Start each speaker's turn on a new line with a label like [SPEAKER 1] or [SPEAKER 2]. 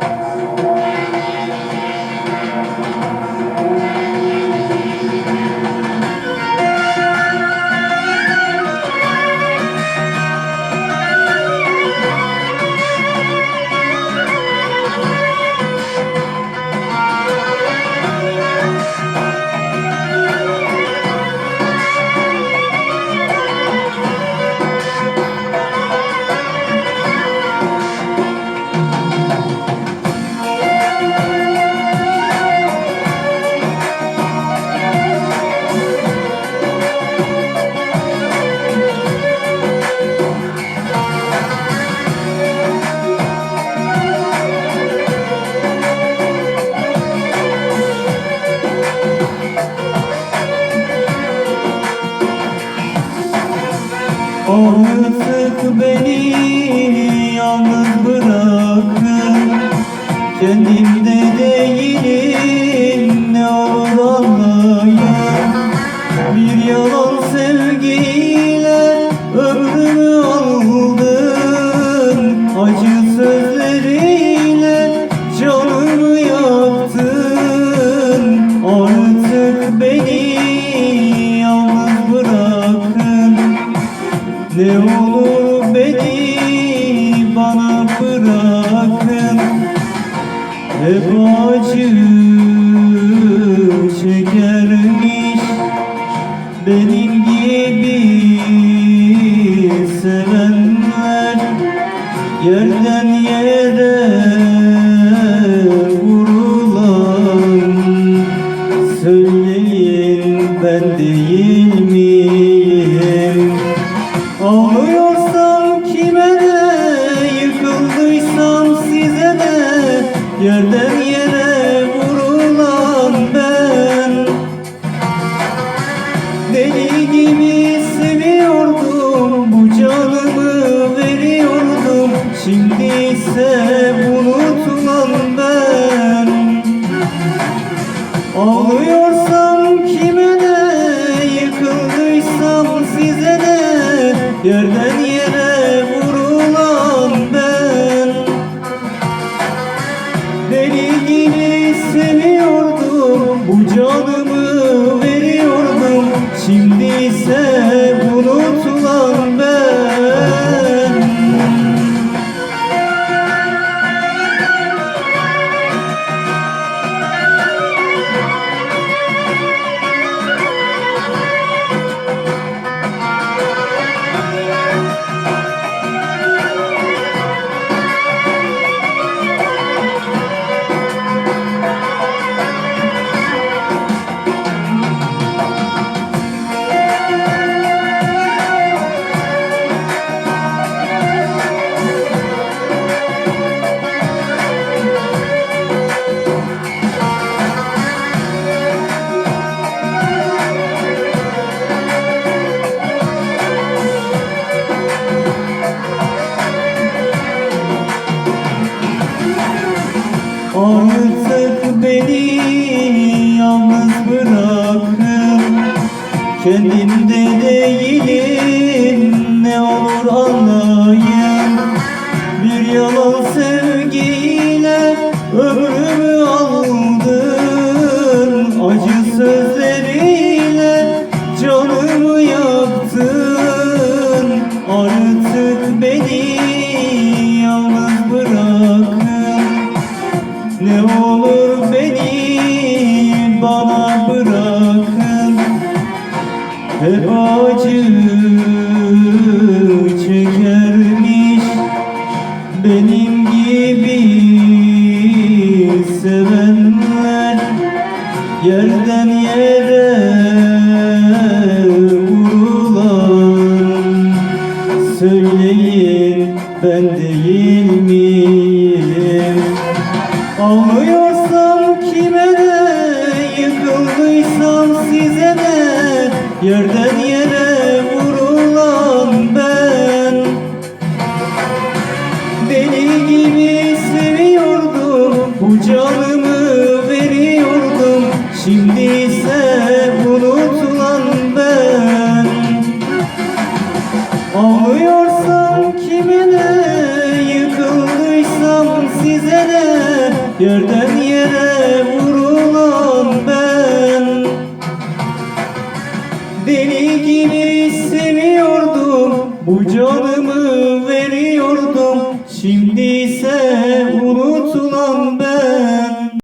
[SPEAKER 1] Thank you. Artık beni yalnız bırakın Kendimde değilim beni bana bırakın Hep acı çekermiş. Benim gibi sevenler. Yerden Deli gibi seviyordum Bu canımı veriyordum. Şimdi ise unutulan Kendimde değilim ne olur anlayın Hep acı çekermiş Benim gibi sevenler Yerden yere vurulan Söyleyin ben değil miyim? Yerden yere vurulan ben. Deli gibi seviyordum Bu canımı veriyordum. Şimdi ise unutulan ben. Ağlıyorsam kime de Yıkıldıysam size de. Yerden yere vurulan sevgini istemiyordum Bu canımı veriyordum. Şimdi ise unut